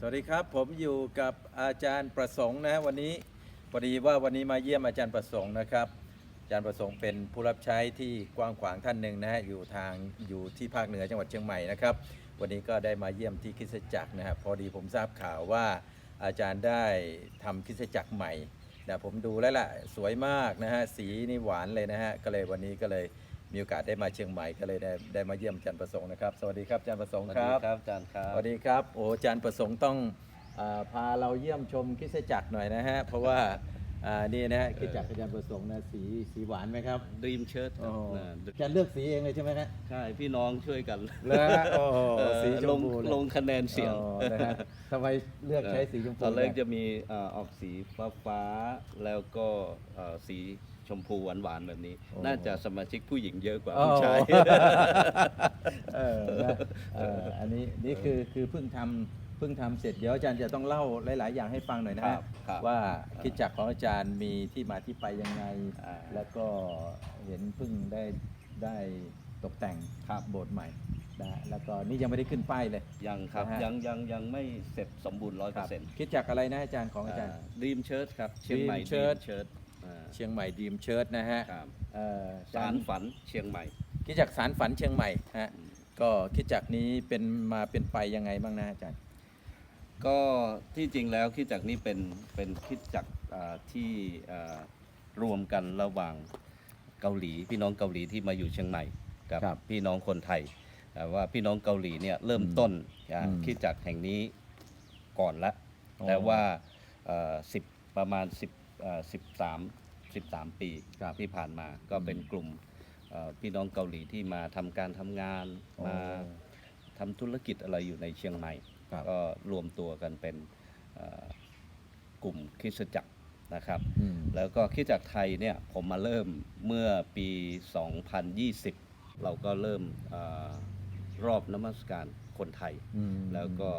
สวัสดีครับ ผมอยู่กับอาจารย์ประสงค์นะฮะวันนี้พอดีว่าวันนี้มาเยี่ยมอาจารย์ประสงค์นะครับ อาจารย์ประสงค์เป็นผู้รับใช้ที่กว้างขวางท่านหนึ่งนะฮะอยู่ทางอยู่ที่ภาคเหนือจังหวัดเชียงใหม่นะครับ วันนี้ก็ได้มาเยี่ยมที่คริสตจักรนะฮะพอดีผมทราบข่าวว่าอาจารย์ได้ทำคริสตจักรใหม่นะผมดูแล้วล่ะสวยมากนะฮะสีนี่หวานเลยนะฮะก็เลยวันนี้ก็เลย มีโอกาสได้มาเชียงใหม่ก็เลยได้ได้มาเยี่ยมอาจารย์ประสงค์นะครับ สวัสดีครับอาจารย์ประสงค์ครับ ครับอาจารย์ครับสวัสดีครับ โอ้อาจารย์ประสงค์ต้องอาพาเราเยี่ยมชมคริสตจักรหน่อยนะฮะ เพราะว่าอ่านี่นะฮะคริสตจักรอาจารย์ประสงค์นะสีสีหวานไหมครับดีมเชิร์ตโอ้นะอาจารย์เลือกสีเองเลยใช่ไหมฮะใช่พี่น้องช่วยกันแล้วโอ้เอ่อสีชลมงพูเลยลงคะแนนเสียงอ๋อนะฮะทำไมเลือกใช้สีชมพูตอนแรกเยจะมีเอ่อออกสีฟ้าฟ้าๆแล้วก็เอ่อสี ชมพูหวานๆแบบนี้น่าจะสมาชิกผู้หญิงเยอะกว่าอ๋อผู้ชาย เออนะเอออันนี้นี่คือคือเพิ่งทำเพิ่งทำเสร็จเดี๋ยวอาจารย์จะต้องเล่าหลาย ๆ อย่างให้ฟังหน่อยนะครัฮะบครับว่าคริดจักรของอาจารย์มีที่มาที่ไปยังไง อ่า แล้วก็เห็นเพิ่งได้ได้ตกแต่งครับ โบสถ์ใหม่นะฮะแล้วก็นี่ยังไม่ได้ขึ้นป้ายเลย ยังครับนะฮะ ยังยังยังไม่เสร็จสมบูรณ์ร้อยเปอร์เซ็นต์คิดจากอะไรนะอาจารย์ของอาจารย์ ดีมเชิร์ตครับเชียงใหม่ Dream ดี Church ม เชิร์ตเชียงใหม่ดีมเชิร์ตนะฮะครับเอ่อสารฝันเชียงใหม่ คิดจากสารฝันเชียงใหม่ฮะก็คิดจากนี้เป็นมาเป็นไปยังไงบ้างนะอาจารย์ก็ที่จริงแล้วคริดจักรนี้เป็นเป็นคริดจักรอ่าที่อ่ารวมกันระหว่างเกาหลี พี่น้องเกาหลีที่มาอยู่เชียงใหม่กับครับพี่น้องคนไทยแต่ว่าพี่น้องเกาหลีเนี่ยเริ่มต้นอ่าอืมคริดจักรแห่งนี้ก่อนละอ๋อแต่ว่าสิบประมาณ10 อ่า13 13ปีครับที่ผ่านมาก็เป็นกลุ่มเอ่อพี่น้องเกาหลีที่มาทำการทำงานอ๋อมาทำธุรกิจอะไรอยู่ในเชียงใหม่ครับก็รวมตัวกันเป็นเอ่อกลุ่มคริสตจักรนะครับอืมแล้วก็คริสตจักรไทยเนี่ยผมมาเริ่มเมื่อปี 2020 เราก็เริ่มเออรอบนมัสการคนไทยอืมแล้วก็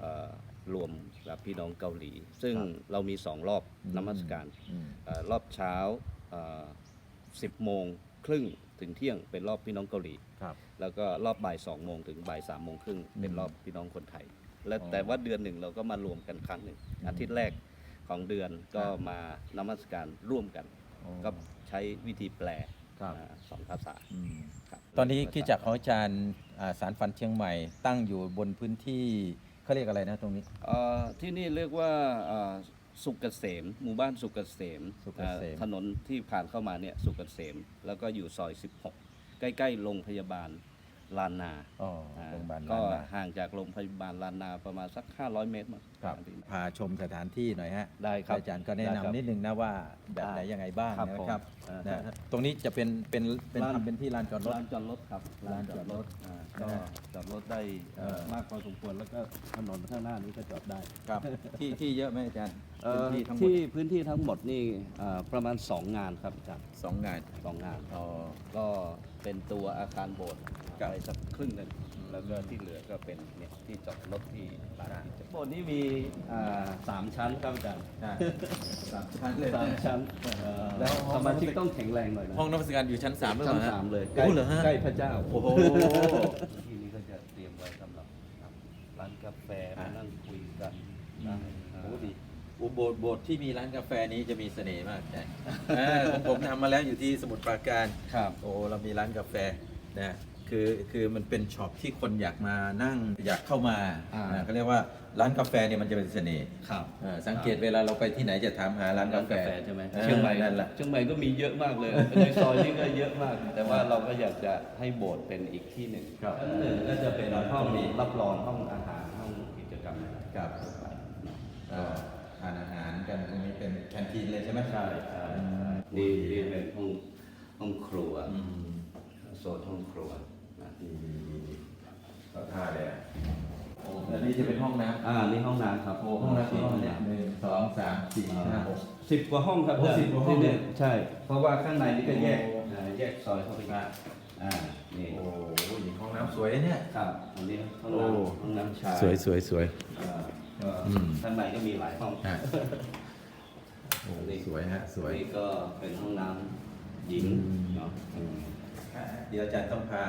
เอ่อ รวมกับพี่น้องเกาหลี ซึ่งครับเรามีสองรอบอืมนมัสการอืมเออรอบเช้าเอ่อ10 โมงครึ่งถึงเที่ยงเป็นรอบพี่น้องเกาหลีครับแล้วก็รอบบ่ายสองโมงถึงบ่ายสามโมงครึ่งเป็นอืมรอบพี่น้องคนไทย และอ๋อแต่ว่าเดือนหนึ่งเราก็มารวมกันครั้งหนึ่งอืมอาทิตย์แรกของเดือนก็ครับมานมัสการร่วมกันอ๋อก็ใช้วิธีแปลครับอ่าสองภาษาอืมครับตอนนี้คริดจักรของอาจารย์อ่าสารฝันเชียงใหม่ตั้งอยู่บนพื้นที่ เขาเรียกอะไรนะตรงนี้ เอ่อที่นี่เรียกว่าเอ่อสุกเกษมหมู่บ้านสุกเกษมสุกเกษมอ่าถนนที่ผ่านเข้ามาเนี่ยสุกเกษมแล้วก็อยู่ซอย 16 ใกล้ ๆ โรงพยาบาล ลานนาอ๋ออ่าโรงพยาบาลก็ล้านนาห่างจากโรงพยาบาลลานนาประมาณสัก 500 เมตรมั้งครับ พาชมสถานที่หน่อยฮะได้ครับ อาจารย์ก็แนะได้ครับนำนิดนึงนะว่าแบบไหนได้ยังไงบ้างครับนะครับผมนะอ่า ตรงนี้จะเป็นเป็นเป็นลานทำเป็นที่ลานจอดรถ ลานจอดรถครับลานจอดรถอ่านะก็ฮะจอดรถได้เอ่อเออ มากพอสมควรแล้วก็ถนนข้างหน้านี้ก็จอดได้ ครับ ที่ที่เยอะไหมอาจารย์ เอ่อพื้นที่ทั้งหมดที่พื้นที่ทั้งหมดนี่เอ่อประมาณ 2 งานครับอาจารย์สองงาน สองงาน อ๋อ ก็เป็นตัวอาคารโบสถ์ครับ ไปสักครึ่งหนึ่งอืมแล้วก็ที่เหลือก็เป็นเนี่ยที่จอดรถที่ลานที่จอดโบสถ์นี้มีอ่าสามชั้นครับอาจารย์ใช่สามชั้นเลย สามชั้นเอ่อแล้วห้สองมาชิกต้องแข็งแรงหน่อยนะห้องนักวิชาการอยู่ชั้นสามหรือเปชั้นล่าฮะ สามเลยโอ้เหรอฮะ ใกล้พระเจ้า โอ้โห ที่นี้ก็จะเตรียมไว้สำหรับทำร้านกาแฟอ่ามมานั่งคุยกันอืได้มอ่าโอ้ดี อุโบสถ์โบสถ์ที่มีร้านกาแฟนี้จะมีเสน่ห์มากอาจารย์อ่าของผมทำมาแล้วอยู่ที่สมุทรปราการ ครับ โอ้เรามีร้านกาแฟนะคือคือมันเป็นช็อปที่คนอยากมานั่งอยากเข้ามาอ่านะเขาเรียกว่าร้านกาแฟเนี่ยมันจะเป็นเสน่ห์ครับเออสังเกตเวลาเราไปที่ไหนจะถามหาร้านร้านกาแฟกาแฟใช่ไหมออเชียงใหม่นั่นแหละ เชียงใหม่ก็มีเยอะมากเลยในซอยนี้ก็เยอะมาก แต่ว่าเราก็อยากจะให้โบสถ์เป็นอีกที่หนึ่งครับชั้นหนึ่งก็จะเป็นห้องรับรองห้องอาหารห้องกิจกรรมครับก็ ทานอาหารกันตรงนี้เป็นแคนทีนเลยใช่ไหมใช่ใช่อืมนี่นี่เป็นห้องห้องครัวอืมโซนห้องครัวนะดีดีดีดีก็ท่าเลยอะโอ้แล้วนี่จะเป็นห้องน้ำอ่านี่ห้องน้ำครับโอ้ห้องน้ำที่ห้องเนี่ยหนึ่งสองสามสี่ห้าหกสิบกว่าห้องครับโอ้10กว่าห้องที่นี่ใช่ เพราะว่าข้างในนี่ก็แยกโอ้อ่าแยกซอยเข้าไปอีกอ่านี่โอ้โหห้องน้ำสวยนะเนี่ยครับอันนี้ห้องโอ้น้ำห้องน้ำชายสวยสวยสวย อ่าก็อืม ข้างในก็มีหลายห้องอะโอ้สวยฮะ สวย นี่ก็เป็นห้องน้ำหญิงอืมเนาะอืมเดี๋ยวอาจารย์ต้องพา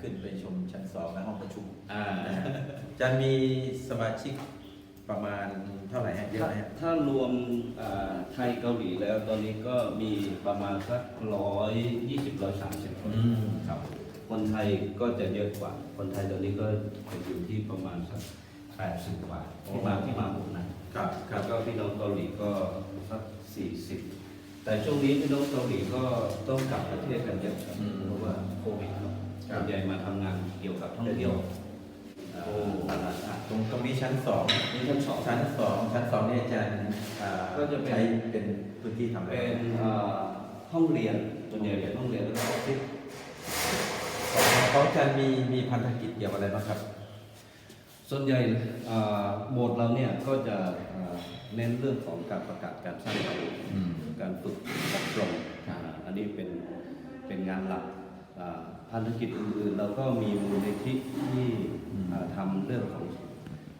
ขึ้นไปชมชั้นสองและห้องประชุมอ่านะฮะอาจารย์มีสมาชิกประมาณเท่าไหร่ฮะเยอะถ้าไหมฮะถ้ารวมอ่าไทยเกาหลีแล้วตอนนี้ก็มีประมาณสักร้อยยี่สิบร้อยสามสิบคนอืมครับ คนไทยก็จะเยอะกว่า คนไทยตอนนี้ก็จะอยู่ที่ประมาณสัก แปดสิบกว่าที่มาที่มาหมดนะครับครัแล้บวก็พี่น้องเกาหลีก็สักสี่สิบแต่ช่วงนี้พี่น้องเกาหลีก็ต้องกลับประเทศกันเยอะครับอืมเพราะว่าโควิดเนอะครับส่วนใหญ่มาทำงานเกี่ยวกับท่องเที่ยวโอ้ตลาดชาติตรงตรงนี้ชั้นสองนี่ชั้นสองชั้นสองชั้นสองเนี่ยอาจารย์อ่าก็จะเป็นใช้เป็นพื้นที่ทำอะไรเป็นเอ่อห้องเรียนส่วนใหญ่เป็นห้องเรียนแล้วก็ออฟฟิศของของอาจารย์มีมีพันธกิจเกี่ยวกับอะไรบ้างครับ ส่วนใหญ่เอ่อโบสถ์เราเนี่ยก็จะเอ่อเน้นเรื่องของการประกาศการสร้างสรรค์อืมการฝึกอบรมอ่าอันนี้เป็นเป็นงานหลักอ่าพันธกิจอื่นๆเราก็มีมูลนิธิที่อืมอ่าทำเรื่องของ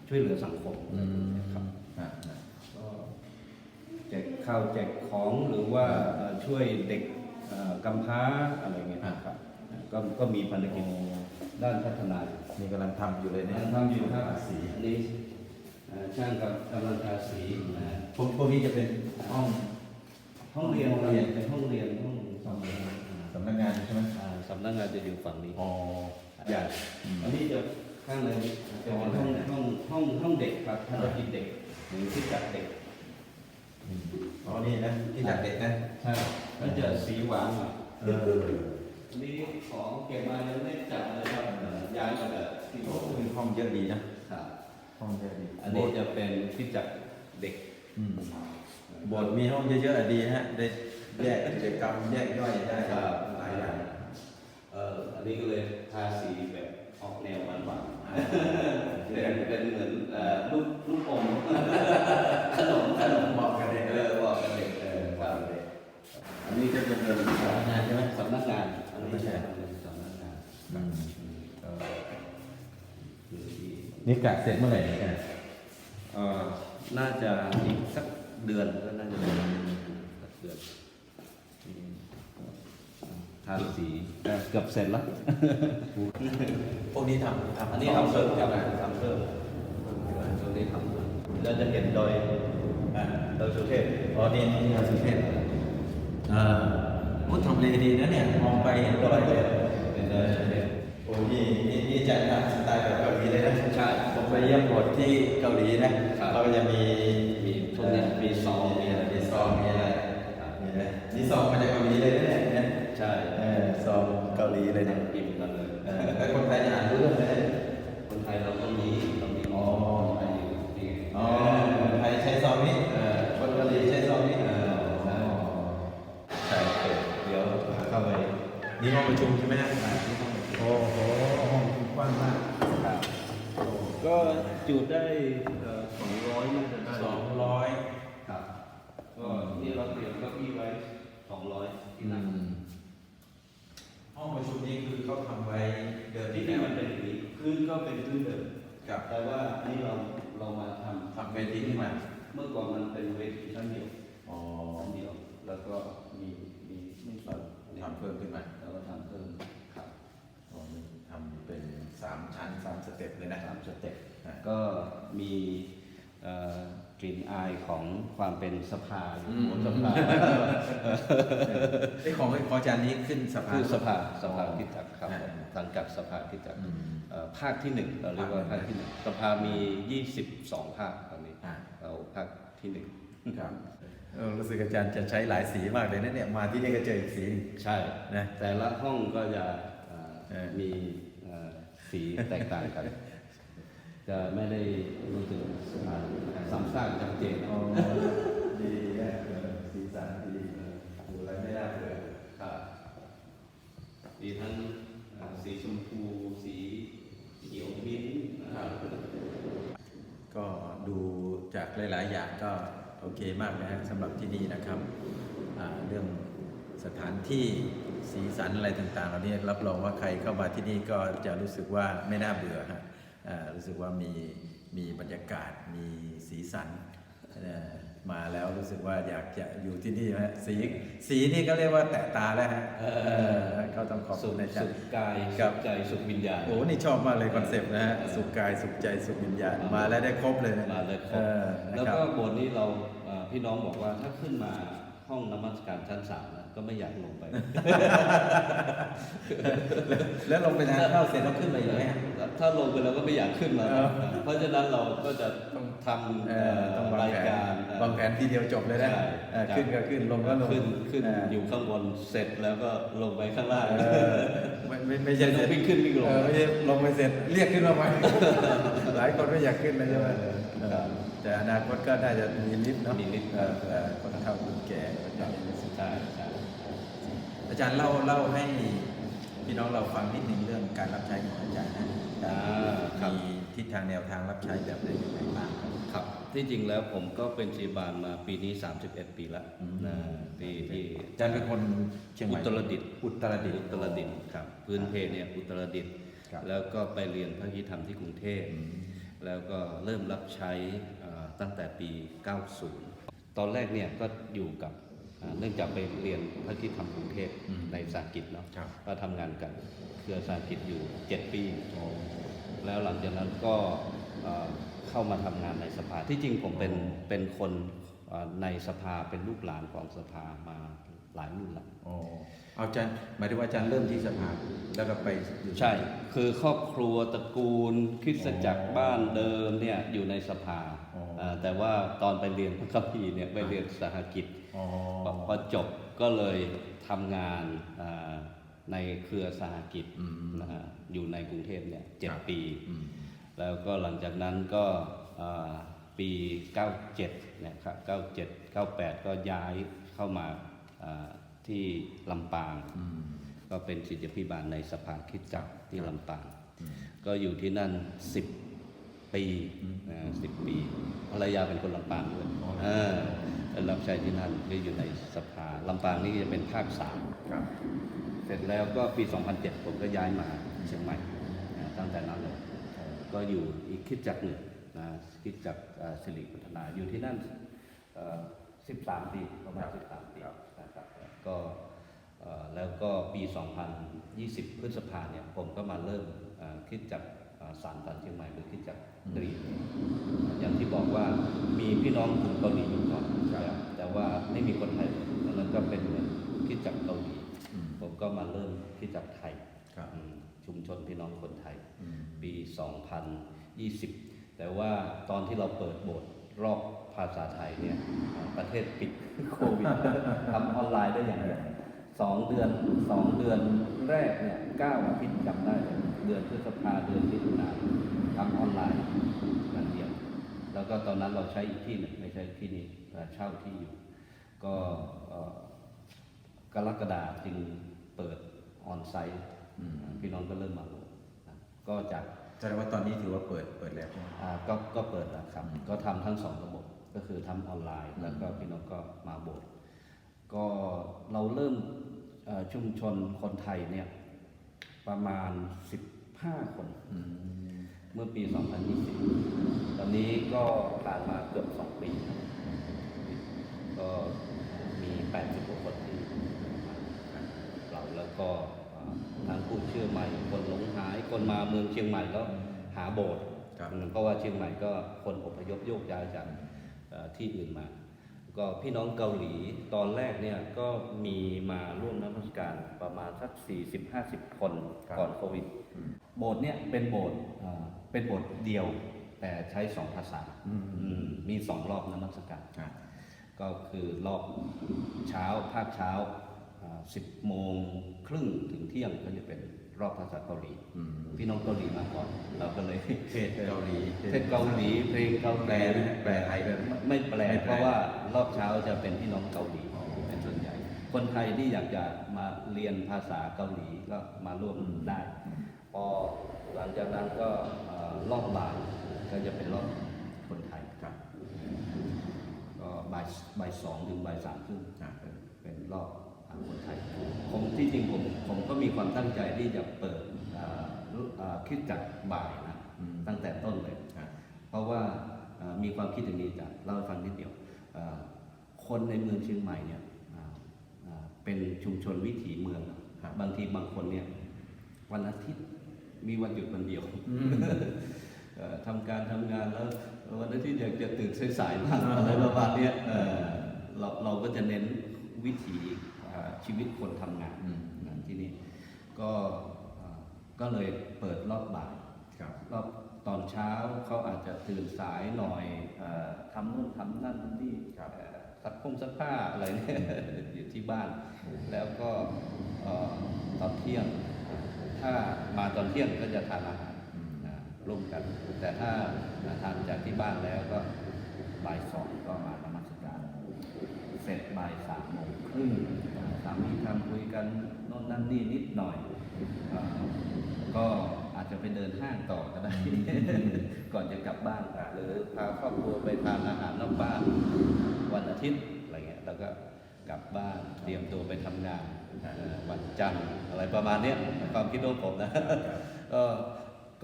ช่วยเหลือสังคมอืมครับอ่าอ่าก็แจกข้าวแจกของหรือว่าเอ่อช่วยเด็กเอ่อกำพร้าอะไรเงี้ยครับก็ก็มีพันธกิจด้านพัฒนา นี่กำลังทำอยู่เลยเนี่ยทำอยู่ครับสีอันนี้เอ่อช่างกับกำลังทาสีนะฮะพวกพวกนี้จะเป็นห้องห้องเรียนห้องเรียนเป็นห้องเรียนห้องสำนักงานสำนักงานใช่ไหมอ่าสำนักงานจะอยู่ฝั่งนี้อ๋อใหญ่อืมอันนี้จะข้างในจะเป็นห้องห้องห้องห้องเด็กครับพันธกิจเด็กหรือที่จัดเด็กอืมอ๋อนี่นะที่จัดเด็กนะใช่ก็จะสีหวานหน่อยเออ ดีนะครับห้องเยอะดีอันนี้จะเป็นที่จัดเด็กอืมโบสถ์มีห้องเยอะๆอะดีฮะได้แยกกิจกรรมแยกย่อยได้ครับหลายอย่างเอ่ออันนี้ก็เลยทาสีแบบออกแนวหวานๆเป็นเป็นเหมือนเอ่อลูกลูกอมขนมขนมเหมาะกับเด็กเออบอกกันเด็กเออครับอันนี้ก็จะเป็นสำนักงานใช่ไหมสำนักงานอันนี้สำนักงานจะเป็นสำนักงานอืมเอ่ออยู่ที่ นี่กะเสร็จเมื่อไหร่เนี่ยอาจารย์เอ่อน่าจะอีกสักเดือนก็น่าจะเป็นสักเดือนอืมทาสีเอ่อเกือบเสร็จแล้ว พวกนี้ทำทำอันนี้ทำเพิ่มครับทำเพิ่มตรงนี้ทำเพิ่มเราจะเห็นดอยอ่าดอยสุเทพอ๋อนี่นี่ทางสุเทพอ่าพูดทำเลดีนะเนี่ย มองไปเห็นดอยเลยเป็นดอยสุเทพโอ้ นี่นี่นี่อาจารย์ทำสไตล์แบบเกาหลีเลยนะใช่ผมไปเยี่ยมโบสถ์ที่เกาหลีนะครับเขาก็จะมีมีพวกเนี้ยมีซองมีอะไรมีซองมีอะไรมีอะไรนี่ซองมาจากเกาหลีเลยนะเนี่ยเนี่ยใช่เออซองเกาหลีเลยเนี่ยพิมพ์กันเลยเออแล้วคนไทยจะอ่านรู้เรื่องไหมคนไทยเราก็มีเรามีอ๋อไทยอยู่ที่อ๋อคนไทยใช้ซองนี้เออคนเกาหลีใช้ซองนี้เออใช่ใช่เปิดเดี๋ยวเข้าไปนี่ห้องประชุมใช่ไหมฮะโอ้โหห้องประชุมกว้างมาก ครับ ก็จุได้สองร้อยน่าจะได้สองร้อยครับ ก็นี่เราเตรียมเก้าอี้ไว้สองร้อยที่นั่งห้องประชุมนี้คือเขาทำไว้เดิมที่ที่นี่นี่มันเป็นอย่างนี้พื้นก็เป็นพื้นเดิมกับแต่ว่านี่เราเรามาทำทำเวทีขึ้นมาเมื่อก่อนมันเป็นเวทีชั้นเดียวอ๋อชั้นเดียว แล้วก็มีมีไม่ส่วนทำเพิ่มขึ้นมาแล้วก็ทำเพิ่มครับอ๋อนี่ทำเป็นสามชั้นสามสเต็ปเลยนะสามสเต็ปอ่า ก็มีเอ่อกลิ่นอายของความเป็นสภาอยู่หัวสภาไอ้ของของอาจารย์นี้ขึ้นสภาคือสภาสภาคิดจักรครับอ่าสังกัดสภาคิดจักรอืมเอ่อภาคที่หนึ่งเราเรียกว่าภาภาคคที่ที่หหนึ่นึ่งงสภามี 22 ภาคตอนนี้อ่าเราภาคที่หนึ่งครับเออรู้สึกอาจารย์จะใช้หลายสีมากเลยนะเนี่ยมาที่นี่ก็เจออีกสีหนึ่งใช่นะแต่ละห้องก็จะเอ่อเออมีเอ่อสีแตกต่างกัน จะไม่ได้รู้สึกอ่าซ้ำซากชัดเจนอ๋อดีนะสีสันดีดูอะไรไม่น่าเบื่อครับมีทั้งสีชมพู สีเขียวมิ้นนะครับก็ดูจากหลาย ๆ อย่างก็โอเคมากนะฮะสำหรับที่นี่นะครับเรื่องสถานที่สีสันอะไรต่าง ๆ เหล่านี้รับรองว่าใครเข้ามาที่นี่ก็จะรู้สึกว่าไม่น่าเบื่อฮะ รู้สึกว่ามีมีบรรยากาศมีสีสันเอ่อมาแล้วรู้สึกว่าอยากจะอยู่ที่นี่นะสีสีนี่ก็เรียกว่าแตะตาแล้วฮะเออก็ต้องขอบสุคุขณอาจารสุย์ขกายครัสุบขใจสุขวิญญาณโอ้นี่ชอบมากเลยคอนเซปต์นะฮะเออสุขกายสุขใจสุขวิญญาณมาแล้วได้ครบเลยนะมาเลยครเอบอนะแล้วครับก็โบสถ์นี้เราเอ่อพี่น้องบอกว่าถ้าขึ้นมาห้องนมัสการชั้นสามนะ ก็ไม่อยากลงไป แล้วลงไปทานข้าวเสร็จแล้วขึ้นมาอีกไหมฮะ ถ้าลงไปแล้วก็ไม่อยากขึ้นมาเออเพราะฉะนั้นเราก็จะต้องทำเอเอ่ออต้องวางรายแผนการวางแผนทีเดียวจบเลยนะใช่เออขึ้นก็ขึ้นลงก็ลงขึ้นขึ้นเอยู่ข้างบนเสร็จแล้วก็ลงไปข้างล่าง เออไม่ไม่ไม่ใช่ไม่ต้องวิ่งขึ้นวิ่งลง เออไม่ใช่ลงไปเสร็จเรียกขึ้นมาใหม่ หลายคนไม่อยากขึ้นเลยใช่ไหมเออเออแต่อนาคตก็น่าจะมีลิฟต์เนาะมีลิฟต์ เออเออคนเฒ่าคนแก่ก็จะมีลิฟต์ ใช่ใช่ อาจารย์เล่าเล่าให้พี่น้องเราฟังนิดนึงเรื่องการรับใช้ของอาจารย์นะอ่าครับมีทิศทางแนวทางรับใช้แบบไหนยังไงบ้างครับครับ ที่จริงแล้วผมก็เป็นชีบาลมาปีนี้ 31 ปีแล้วอืมนะที่ที่อาจารย์เป็นคนเชียงใหอุม่ตรดิตถ์อุตรดิตถ์อุตรดิตถ์ครับพื้นเพเนี่ยอุตรดิตถ์ครับแล้วก็ไปเรียนพระคิธรรมที่กรุงเทพอืมแล้วก็เริ่มรับใช้อ่าตั้งแต่ปี 90 ตอนแรกเนี่ยก็อยู่กับอ่า เนื่องจากไปเรียนพระคิธรรมกรุงเทพอืมในสาหกิจเนาะครับก็ทำงานกับเครือสาหกิจอยู่ 7 ปี แล้วหลังจากนั้นก็เอ่อเข้ามาทำงานในสภาที่จริงผมเป็นเป็นคนเอ่อในสภาเป็นลูกหลานของสภามาหลายรุ่นแล้วอ๋อเอาอาจารย์หมายถึงว่าอาจารย์เริ่มที่สภาแล้วก็ไปอยู่ใช่ คือครอบครัวตระกูลคริสตจักรบ้านเดิมเนี่ยอยู่ในสภาอ๋ออ่าแต่ว่าตอนไปเรียนพระคัมภีร์เนี่ยไปเรียนสหกิจอ๋อ พอพอจบก็เลยทำงานอ่าในเครือสหกิจอืมนะฮะอยู่ในกรุงเทพเนี่ยเจ็ดครับปีอืมแล้วก็หลังจากนั้นก็อ่าปี 97เนี่ยครับ97 98 ก็ย้ายเข้ามาอ่าที่ลำปางอืมก็เป็นศิษยาพิบาลในสภาคริดจักรที่ลำปางอืมก็อยู่ที่นั่น 10 ปีอืมนะสิบปีภรรยาเป็นคนลำปางด้วยอ๋อเออแล้วรับใช้ที่นั่นก็อยู่ในสภาลำปางนี่จะเป็นภาคสามครับเสร็จแล้วก็ปี 2007 ผมก็ย้ายมาเชียงใหม่นะตั้งแต่นั้นเลยก็อยู่อีกคริดจักรหนึ่งนะคริดจักรเอ่อสิริพัฒนาอยู่ที่นั่นเอ่อ13 ปีประมาณ 13 ปีนะครับก็เอ่อแล้วก็ปี 2020 พฤษภาเนี่ยผมก็มาเริ่มเอ่อคริดจักรเอ่อ สารตันเชียงใหม่หรือคริดจักรดรีมอย่างที่บอกว่ามีพี่น้องกลุ่มเกาหลีอยู่ก่อนครับแต่ว่าไม่มีคนไทยเลยดังนั้นก็เป็นเหมือนคริดจักรเกาหลีอืมผมก็มาเริ่มคริดจักรไทยครับอืมชุมชนพี่น้องคนไทยอืมปี 2020 แต่ว่าตอนที่เราเปิดโบสถ์รอบภาษาไทยเนี่ยอ่าประเทศปิดโควิดทำออนไลน์ได้อย่างเดียวสองเดือนสองเดือนแรกเนี่ยเก้าอาทิตย์จำได้เลย เดือนพฤษภาเดือนมิถุนาทำออนไลน์อย่างเดียว แล้วก็ตอนนั้นเราใช้อีกที่หนึ่งไม่ใช่ที่นี้แต่เช่าที่อยู่ ก็เอ่อกรกฎาจึงเปิดออนไซต์อืมพี่น้องก็เริ่มมาโหลดนะก็จากแสดงว่าตอนนี้ถือว่าเปิดเปิดแล้วใช่ไหมอ่าก็ก็เปิดแล้วครับอืมก็ทำทั้งสองระบบก็คือทำออนไลน์ แล้วก็พี่น้องก็มาโบสถ์ก็เราเริ่มเอ่อชุมชนคนไทยเนี่ยประมาณ 15 คนอืมเมื่อปี 2020 ตอนนี้ก็ผ่านมาเกือบ 2 ปี ก็มี80กว่าคนที่มาเราแล้วก็เอ่อทั้งผู้เชื่อใหม่ คนหลงหาย คนมาเมืองเชียงใหม่แล้วหาโบสถ์ครับอืมเพราะว่าเชียงใหม่ก็คนอพยพโยกย้ายจากเอ่อที่อื่นมา ก็พี่น้องเกาหลีตอนแรกเนี่ยก็มีมาร่วมน้ำพระการประมาณสัก 40-50 คนครับก่อนโควิดอืมโบสถ์เนี่ยเป็นโบสถ์อ่าเป็นโบสถ์เดียว แต่ใช้สองภาษาอืมอืมมีสองรอบนมัสการอะก็คือรอบเช้าภาคเช้าสิบโมงครึ่งถึงเที่ยงก็จะเป็น รอบภาษาเกาหลีอืมพี่น้องเกาหลีมาก่อน เราก็เลยเทศเกาหลีเทศเกาหลีเพลงเกาหลีแปลไหมแปลไทยด้วยไม่ไม่แปลไม่แปลเพราะว่ารอบเช้าจะเป็นพี่น้องเกาหลีเป็นส่วนใหญ่ คนไทยที่อยากจะมาเรียนภาษาเกาหลีก็มาร่วมได้ พอหลังจากนั้นก็เอ่อรอบบ่ายก็จะเป็นรอบคนไทยครับก็บ่ายบ่ายสองถึงบ่ายสามครึ่งอะเป็นเป็นรอบทาง คนไทยผมที่จริงผมผมก็มีความตั้งใจที่จะเปิดอ่ารู้อ่าคิดจากบ่ายนะอืมตั้งแต่ต้นเลยอะเพราะว่าอ่ามีความคิดอย่างนี้จะเล่าให้ฟังนิดเดียวอ่าคนในเมืองเชียงใหม่เนี่ยอ่าอ่าเป็นชุมชนวิถีเมืองนะครับบางทีบางคนเนี่ยวันอาทิตย์มีวันหยุดวันเดียวเอ่อทำการทำงานแล้ววันอาทิตย์อยากจะตื่นสายๆบ้างอะไรประมาณเนี้ยเอ่อเราเราก็จะเน้นวิถีอ่า ชีวิตคนทำงานอืมนะที่นี่ก็อ่าก็เลยเปิดรอบบ่ายครับรอบตอนเช้าเขาอาจจะตื่นสายหน่อยเออทำนู่นทำนั่นทำนี่ครับเอ่อซักพงซักผ้าอะไรเนี่ยอยู่ที่บ้าน แล้วก็เอ่อตอนเที่ยง ถ้ามาตอนเที่ยงก็จะทานอาหารอืมนะร่วมกัน แต่ถ้าทานจากที่บ้านแล้วก็บ่ายสองก็มานมัสการเสร็จบ่ายสามโมงครึ่ง สามีทำคุยกันโน่นนั่นนี่นิดหน่อยอาก็อาจจะไปเดินห้างต่อก็ได้ ก่อนจะกลับบ้านหรือพาครอบครัวไปทานอาหารนอกบ้านวันอาทิตย์อะไรเงี้ยแล้วก็กลับบ้านเตรียมตัวไปทำงานเอ่อวันจันทร์อะไรประมาณเนี้ยความคิดของผมนะก็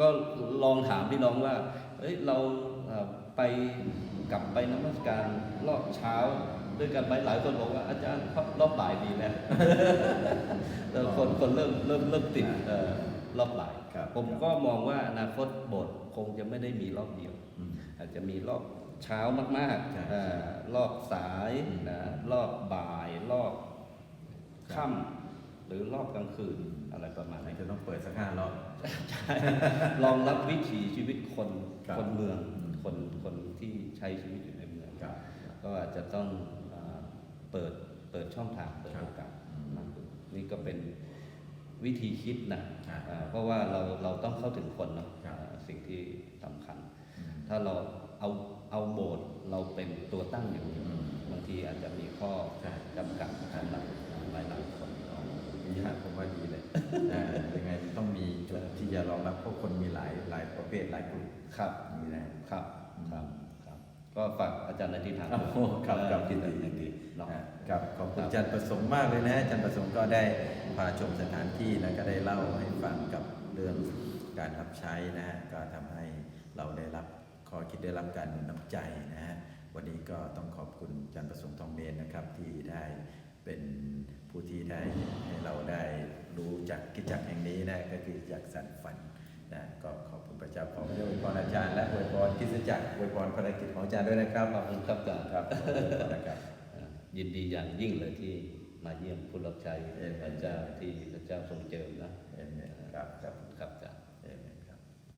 ก็ลองถามพี่น้องว่าเอ้ยเราเอ่อไป กลับไปนมัสการรอบเช้าด้วยกันไหมหลายคนบอกว่าอาจารย์ครับรอบบ่ายดีแล้วเออคนคนเริ่มเริ่มเริ่มติดเอ่อรอบบ่ายครับผมก็มองว่าอนาคตโบสถ์คงจะไม่ได้มีรอบเดียวอืมอาจจะมีรอบเช้ามากใช่ๆเอ่อรอบสายอืมนะรอบบ่าย รอบค่ำหรือรอบกลางคืนอะไรประมาณไหนนี้นจะต้องเปิดสักห้ารอบใช่ลองรับวิถีชีวิตคนครับคนเมืองอืมคนคน ที่ใช้ชีวิตอยู่ในเมืองครับ ก็อาจจะต้องเอ่อเปิดเปิดช่องทางเปิดครับโอกาสอืมมากขึ้นนี่ก็เป็นวิธีคิดนะอ่าอ่าเพราะว่าเราเราต้องเข้าถึงคนเนาะครับอ่าสิ่งที่สำคัญอืมถ้าเราเอาเอาโบสถ์เราเป็นตัวตั้งอยู่อืมบางทีอาจจะมีข้อใช่ จำกัดสำหรับหลายหลายๆคน ดีฮะผมว่าดีเลยอ่ายังไงต้องมีจุดที่จะรองรับเพราะคนมีหลายหลายประเภทหลายกลุ่มครับนี่นะครับ ครับครับ ก็ฝากอาจารย์ในที่ทางโอ้โหครับครับยินดียิยินดีเนาะครับขอบคุณครับอาจารย์ประสงค์มากเลยนะอาจารย์ประสงค์ก็ได้พาชมสถานที่แล้วก็ได้เล่าให้ฟังกับเรื่องการรับใช้นะฮะก็ทำให้เราได้รับข้อคิดได้รับการหนุนน้ำใจนะฮะวันนี้ก็ต้องขอบคุณอาจารย์ประสงค์ทองเมนนะครับที่ได้เป็นผู้ที่ได้ให้เราได้รู้จักกิจจักรแห่งนี้นะก็คือจากสันฝัน นะก็ขอบคุณพระเจ้าขอพระเจ้าอวยพรอาจารย์และอวยพรคริสตจักรอวยพรภารกิจของอาจารย์ด้วยนะครับขอบคุณครับอาจารย์ครับขอบคุณนะครับอ่ายินดีอย่างยิ่งเลยที่มาเยี่ยมผู้รับใช้เอเมนพระเจ้าที่พระเจ้าทรงเจิมนะเอเมนครับครับครับ